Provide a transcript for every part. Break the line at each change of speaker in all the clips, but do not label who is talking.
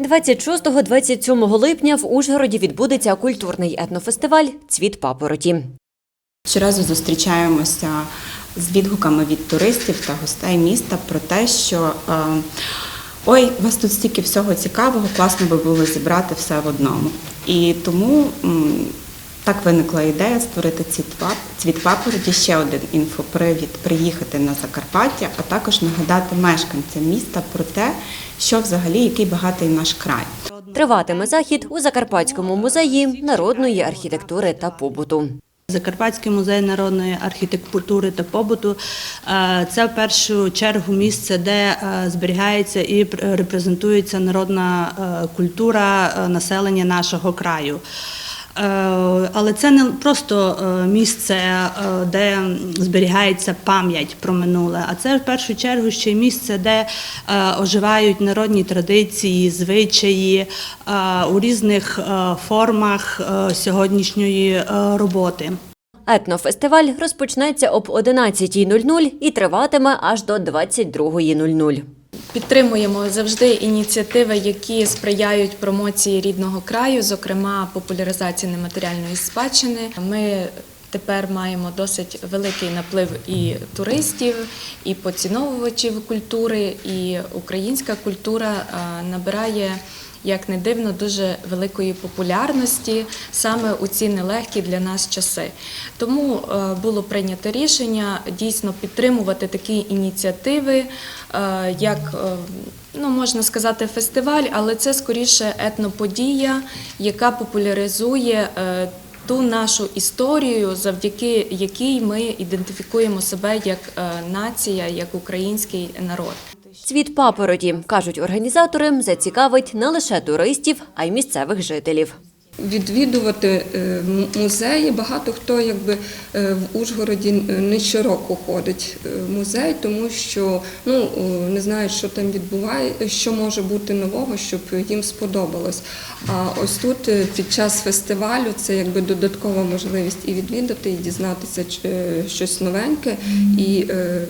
26-27 липня в Ужгороді відбудеться культурний етнофестиваль Цвіт папороті.
Щоразу зустрічаємося з відгуками від туристів та гостей міста про те, що е, ой, у вас тут стільки всього цікавого, класно би було зібрати все в одному. І тому так виникла ідея створити цвіт пап- цвіт папороті, ще один інфопривід приїхати на Закарпаття, а також нагадати мешканцям міста про те, що взагалі який багатий наш край.
Триватиме захід у Закарпатському музеї народної архітектури та побуту.
Закарпатський музей народної архітектури та побуту е, це в першу чергу місце, де е, зберігається і пр- репрезентується народна е, культура населення нашого краю. Е, Але це не просто е, місце, е, де зберігається пам'ять про минуле, а це в першу чергу ще й місце, де оживають народні традиції, звичаї у різних формах сьогоднішньої роботи.
Етнофестиваль розпочнеться об 11.00 і триватиме аж до 22.00.
Підтримуємо завжди ініціативи, які сприяють промоції рідного краю, зокрема популяризації нематеріальної спадщини. Ми тепер маємо досить великий наплив і туристів, і поціновувачів культури, і українська культура набирає. Як не дивно, дуже великої популярності саме у ці нелегкі для нас часи. Тому е, було прийнято рішення дійсно підтримувати такі ініціативи, е, як е, ну можна сказати, фестиваль, але це скоріше етноподія, яка популяризує. Ту нашу історію, завдяки якій ми ідентифікуємо себе як е, нація, як український народ.
Цвіт папороті, кажуть організатори, зацікавить не лише туристів, а й місцевих жителів.
Відвідувати е, музеї багато хто якби е, в Ужгороді не щороку ходить е, в музей, тому що ну е, не знають, що там відбуває, що може бути нового, щоб їм сподобалось. А ось тут е, під час фестивалю це якби додаткова можливість і відвідати, і дізнатися е, щось новеньке, і е,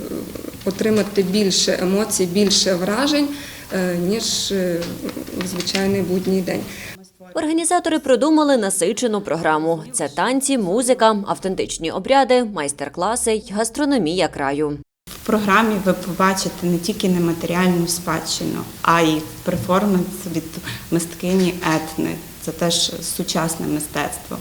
отримати більше емоцій, більше вражень, е, ніж е, в звичайний будній день.
Організатори продумали насичену програму: це танці, музика, автентичні обряди, майстер-класи й гастрономія краю.
В програмі ви побачите не тільки нематеріальну спадщину, а й перформанс від мисткині етни. Це теж сучасне мистецтво.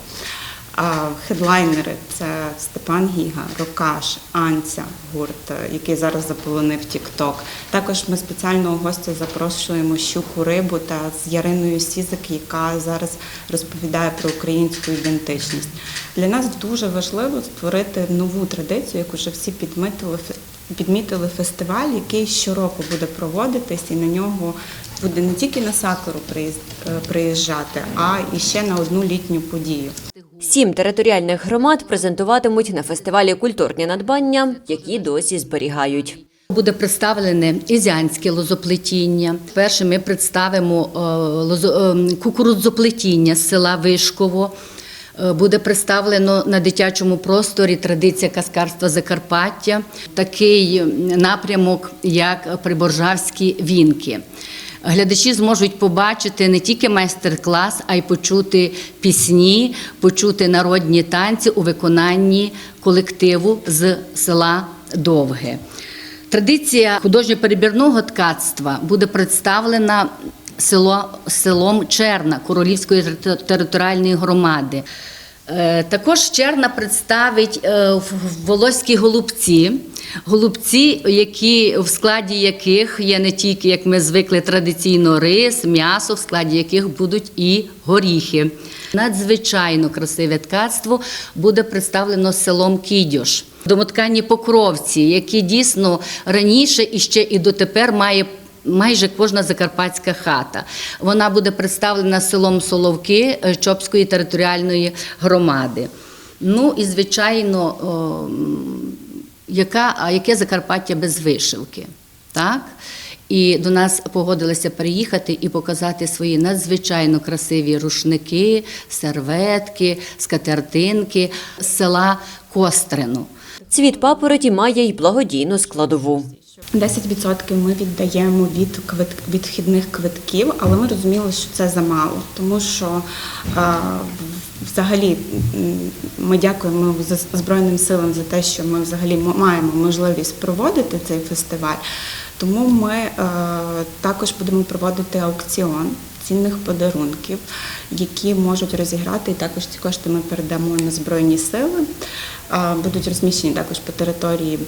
Хедлайнери це Степан Гіга, Рокаш, Анця гурт, який зараз заполонив Тік-Ток. Також ми спеціального гостя запрошуємо щуку рибу та з Яриною Сізик, яка зараз розповідає про українську ідентичність. Для нас дуже важливо створити нову традицію, яку вже всі підмітили підмітили фестиваль, який щороку буде проводитись, і на нього буде не тільки на сакуру приїзд- е, приїжджати, а і ще на одну літню подію.
Сім територіальних громад презентуватимуть на фестивалі культурні надбання, які досі зберігають.
Буде представлене ізянське лозоплетіння. Перше ми представимо е, лозо- е, кукурудзоплетіння з села Вишково. Е, Буде представлено на дитячому просторі традиція каскарства Закарпаття, такий напрямок, як приборжавські вінки. Глядачі зможуть побачити не тільки майстер-клас, а й почути пісні, почути народні танці у виконанні колективу з села Довге. Традиція художньо-перебірного ткацтва буде представлена село, селом Черна Королівської територіальної громади. Е, Також Черна представить е, волоські голубці. Голубці, які, в складі яких є не тільки, як ми звикли, традиційно рис, м'ясо, в складі яких будуть і горіхи. Надзвичайно красиве ткацтво буде представлено селом Кідьош. Домоткані покровці, які дійсно раніше і ще і дотепер має майже кожна закарпатська хата. Вона буде представлена селом Соловки е, Чопської територіальної громади. Ну і звичайно, о, яка, а яке Закарпаття без вишивки? Так? І до нас погодилися приїхати і показати свої надзвичайно красиві рушники, серветки, скатертинки з села Кострину.
Цвіт папороті має й благодійну складову.
10% ми віддаємо від квит... квитків, але ми розуміли, що це замало, тому що е, взагалі ми дякуємо Збройним силам за те, що ми взагалі маємо можливість проводити цей фестиваль. Тому ми е, також будемо проводити аукціон цінних подарунків, які можуть розіграти, і також ці кошти ми передамо на Збройні сили. Будуть розміщені також по території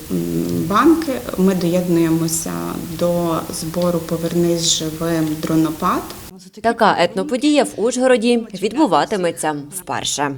банки. Ми доєднуємося до збору Повернись живим дронопад.
Така етноподія в Ужгороді відбуватиметься вперше.